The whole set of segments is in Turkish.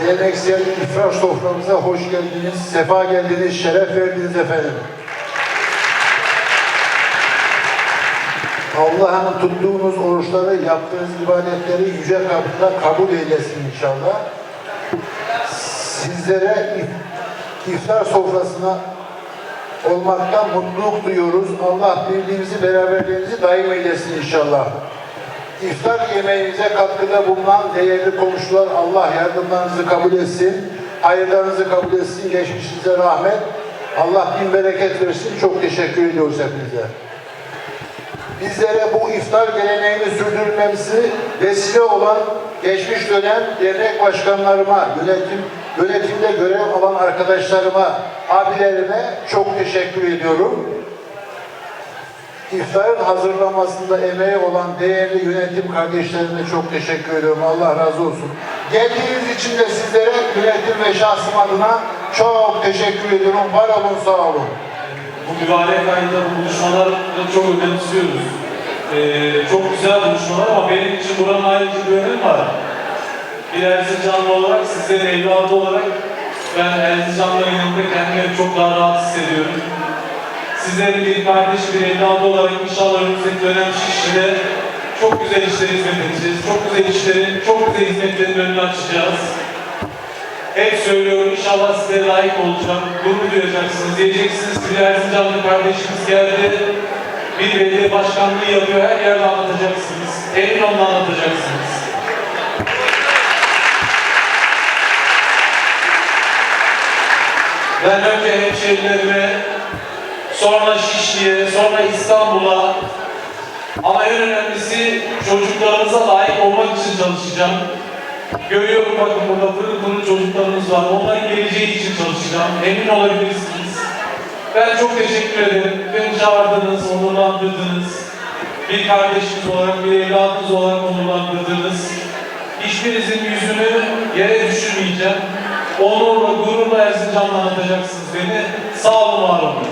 Geleneksel iftar soframıza hoş geldiniz, sefa geldiniz, şeref verdiniz efendim. Allah'ın tuttuğunuz oruçları, yaptığınız ibadetleri yüce kapında kabul eylesin inşallah. Sizlere if- iftar sofrasına olmaktan mutluluk duyuyoruz. Allah birliğimizi, beraberliğimizi daim eylesin inşallah. İftar yemeğinize katkıda bulunan değerli komşular Allah yardımlarınızı kabul etsin. Hayırlarınızı kabul etsin. Geçmişinize rahmet. Allah bin bereket versin. Çok teşekkür ediyoruz hepinize. Bizlere bu iftar geleneğini sürdürmemizi vesile olan geçmiş dönem dernek başkanlarıma, yönetim yönetimde görev alan arkadaşlarıma, abilerime çok teşekkür ediyorum. İftarın hazırlanmasında emeği olan değerli yönetim kardeşlerime çok teşekkür ediyorum. Allah razı olsun. Geldiğiniz için de sizlere yönetim ve şahsım adına çok teşekkür ediyorum. Var olun, sağ olun. Bu mübarek ayında bu buluşmaları çok önemsiyoruz. Ee, çok güzel buluşmalar ama benim için buranın ayrıca bir önemi var. Bir Erzincanlı olarak, sizlerin evladı olarak ben Erzincanlıların yanında kendimi çok daha rahat hissediyorum. Sizlerin bir kardeş, bir evladı olarak inşallah önümüzdeki dönem Şişli'de çok güzel işlere hizmet edeceğiz. Çok güzel işlerin, çok güzel hizmetlerin önünü açacağız. Hep söylüyorum inşallah size layık olacağım. Gurur duyacaksınız. Diyeceksiniz ki Erzincanlı kardeşimiz geldi. Bir belediye başkanlığı yapıyor. Her yerde anlatacaksınız. Emin olun anlatacaksınız. Ben önce hemşehrilerime, sonra Şişli'ye, sonra İstanbul'a ama en önemlisi çocuklarımıza layık olmak için çalışacağım. Görüyorum bakın burada pırıl pırıl çocuklarımız var. Onların geleceği için çalışacağım. Emin olabilirsiniz. Ben çok teşekkür ederim. Beni çağırdınız, onurlandırdınız. Bir kardeşiniz olarak, bir evladınız olarak onurlandırdınız. Hiçbirinizin yüzünü yere düşürmeyeceğim. Onurla, gururla Erzincan'la anlatacaksınız beni. Sağ olun, var olun.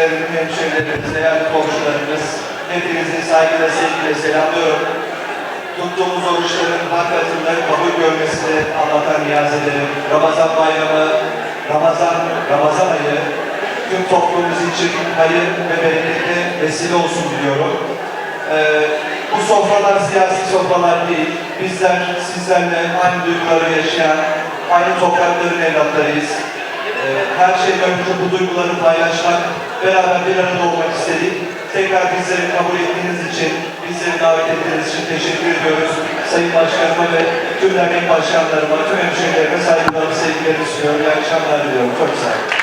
Hemşehrilerim, hemşehrilerimiz, değerli komşularımız, hepinizi saygıyla, sevgiyle selamlıyorum. Tuttuğumuz oruçların hakikatinde kabul görmesini anlatan niyaz ederim. Ramazan bayramı, Ramazan, Ramazan ayı tüm toplumumuz için hayır ve bereketli vesile olsun diliyorum. Ee, bu sofralar siyasi sofralar değil. Bizler sizlerle aynı duyguları yaşayan, aynı toprakların evlatlarıyız. Ee, her şeyden önce bu duyguları paylaşmak, beraber bir arada olmak istedik. Tekrar bizleri kabul ettiğiniz için, bizleri davet ettiğiniz için teşekkür ediyoruz. Sayın Başkanıma ve tüm dernek başkanlarıma, tüm hemşehrilerime saygılarımı, sevgilerimi sunuyorum. İyi akşamlar diliyorum. Çok sağ olun.